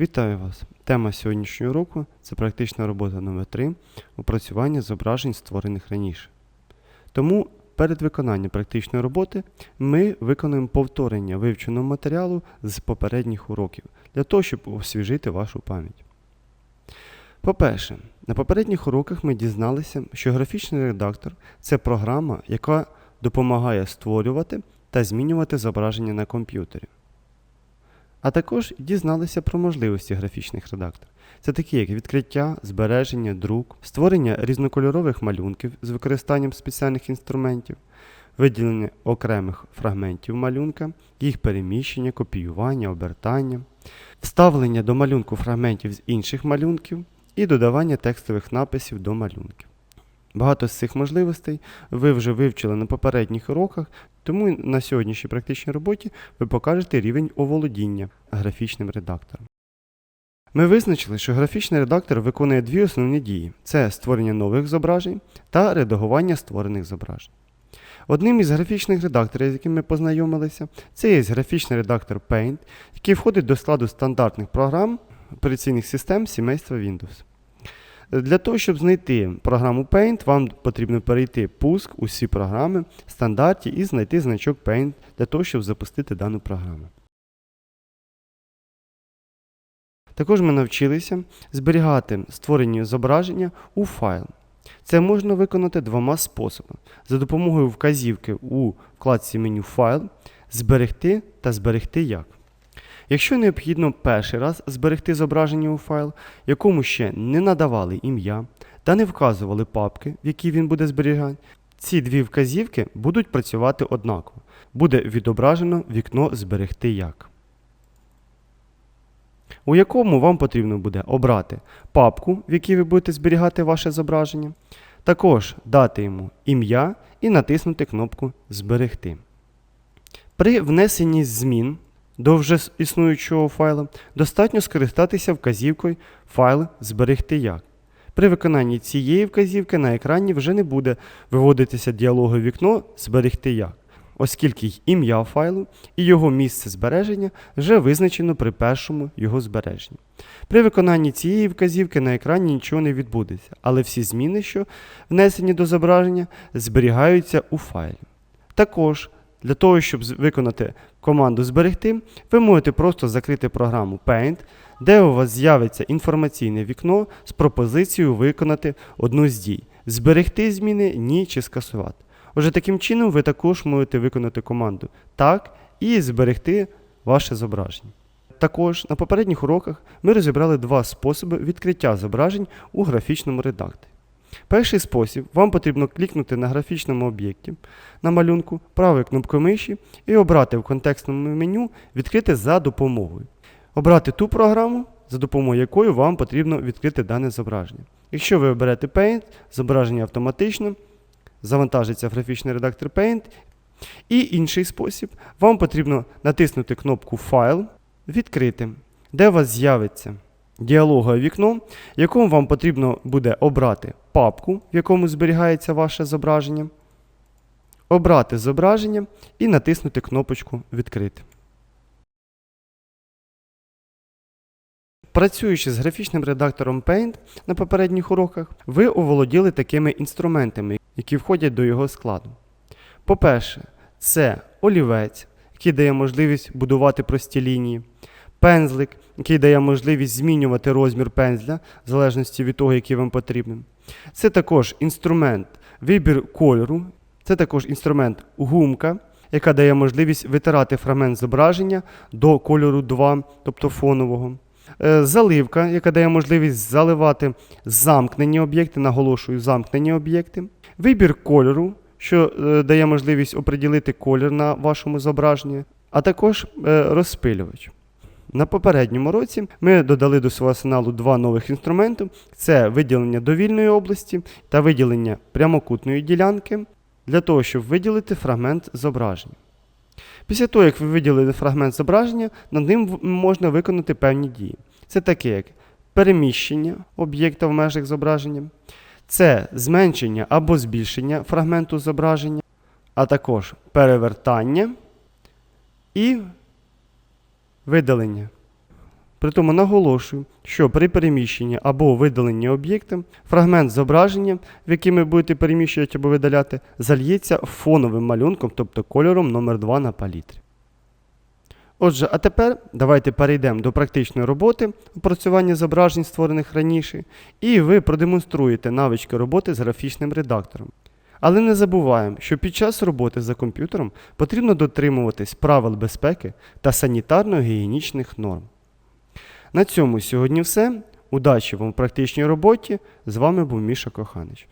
Вітаю вас! Тема сьогоднішнього уроку це практична робота номер 3 опрацювання зображень, створених раніше. Тому перед виконанням практичної роботи ми виконуємо повторення вивченого матеріалу з попередніх уроків для того, щоб освіжити вашу пам'ять. По-перше, на попередніх уроках ми дізналися, що графічний редактор це програма, яка допомагає створювати та змінювати зображення на комп'ютері. А також дізналися про можливості графічних редакторів. Це такі, як відкриття, збереження, друк, створення різнокольорових малюнків з використанням спеціальних інструментів, виділення окремих фрагментів малюнка, їх переміщення, копіювання, обертання, вставлення до малюнку фрагментів з інших малюнків і додавання текстових написів до малюнків. Багато з цих можливостей ви вже вивчили на попередніх уроках, тому на сьогоднішній практичній роботі ви покажете рівень оволодіння графічним редактором. Ми визначили, що графічний редактор виконує дві основні дії: це створення нових зображень та редагування створених зображень. Одним із графічних редакторів, з яким ми познайомилися, це є графічний редактор Paint, який входить до складу стандартних програм операційних систем сімейства Windows. Для того, щоб знайти програму Paint, вам потрібно перейти пуск усі програми стандарті і знайти значок Paint для того, щоб запустити дану програму. Також ми навчилися зберігати створені зображення у файл. Це можна виконати двома способами: за допомогою вказівки у вкладці меню Файл, зберегти та зберегти як. Якщо необхідно перший раз зберегти зображення у файл, якому ще не надавали ім'я та не вказували папки, в якій він буде зберігати, ці дві вказівки будуть працювати однаково. Буде відображено вікно Зберегти як. У якому вам потрібно буде обрати папку, в якій ви будете зберігати ваше зображення, також дати йому ім'я і натиснути кнопку Зберегти. При внесенні змін до вже існуючого файла достатньо скористатися вказівкою Файл зберегти як. При виконанні цієї вказівки на екрані вже не буде виводитися діалогове вікно Зберегти як, оскільки ім'я файлу і його місце збереження вже визначено при першому його збереженні. При виконанні цієї вказівки на екрані нічого не відбудеться, але всі зміни, що внесені до зображення, зберігаються у файлі. Також для того, щоб виконати команду зберегти, ви можете просто закрити програму Paint, де у вас з'явиться інформаційне вікно з пропозицією виконати одну з дій: зберегти зміни, ні чи скасувати. Отже, таким чином ви також можете виконати команду так і зберегти ваше зображення. Також на попередніх уроках ми розібрали два способи відкриття зображень у графічному редакторі. Перший спосіб вам потрібно клікнути на графічному об'єкті на малюнку правою кнопкою миші і обрати в контекстному меню Відкрити за допомогою. Обрати ту програму, за допомогою якої вам потрібно відкрити дане зображення. Якщо ви оберете Paint, зображення автоматично завантажиться графічний редактор Paint. І інший спосіб, вам потрібно натиснути кнопку Файл, відкрити, де у вас з'явиться діалогове вікно, в якому вам потрібно буде обрати папку, в якому зберігається ваше зображення, обрати зображення і натиснути кнопочку Відкрити. Працюючи з графічним редактором Paint на попередніх уроках, ви оволоділи такими інструментами, які входять до його складу. По-перше, це олівець, який дає можливість будувати прості лінії, пензлик, який дає можливість змінювати розмір пензля в залежності від того, який вам потрібен. Це також інструмент вибір кольору, це також інструмент гумка, яка дає можливість витирати фрагмент зображення до кольору 2, тобто фонового. Е, Заливка, яка дає можливість заливати замкнені об'єкти, наголошую, замкнені об'єкти. Вибір кольору, що е, дає можливість оприділити колір на вашому зображенні, а також е, розпилювач. На попередньому році ми додали до свого арсеналу два нових інструменти: це виділення довільної області та виділення прямокутної ділянки для того, щоб виділити фрагмент зображення. Після того, як ви виділили фрагмент зображення, над ним можна виконати певні дії. Це таке, як переміщення об'єкта в межах зображення, це зменшення або збільшення фрагменту зображення, а також перевертання і видалення. Притому наголошую, що при переміщенні або видаленні об'єкта фрагмент зображення, в який ви будете переміщувати або видаляти, зальється фоновим малюнком, тобто кольором номер 2 на палітрі. Отже, а тепер давайте перейдемо до практичної роботи опрацювання зображень, створених раніше, і ви продемонструєте навички роботи з графічним редактором. Але не забуваємо, що під час роботи за комп'ютером потрібно дотримуватись правил безпеки та санітарно-гігієнічних норм. На цьому сьогодні все. Удачі вам в практичній роботі. З вами був Міша Коханич.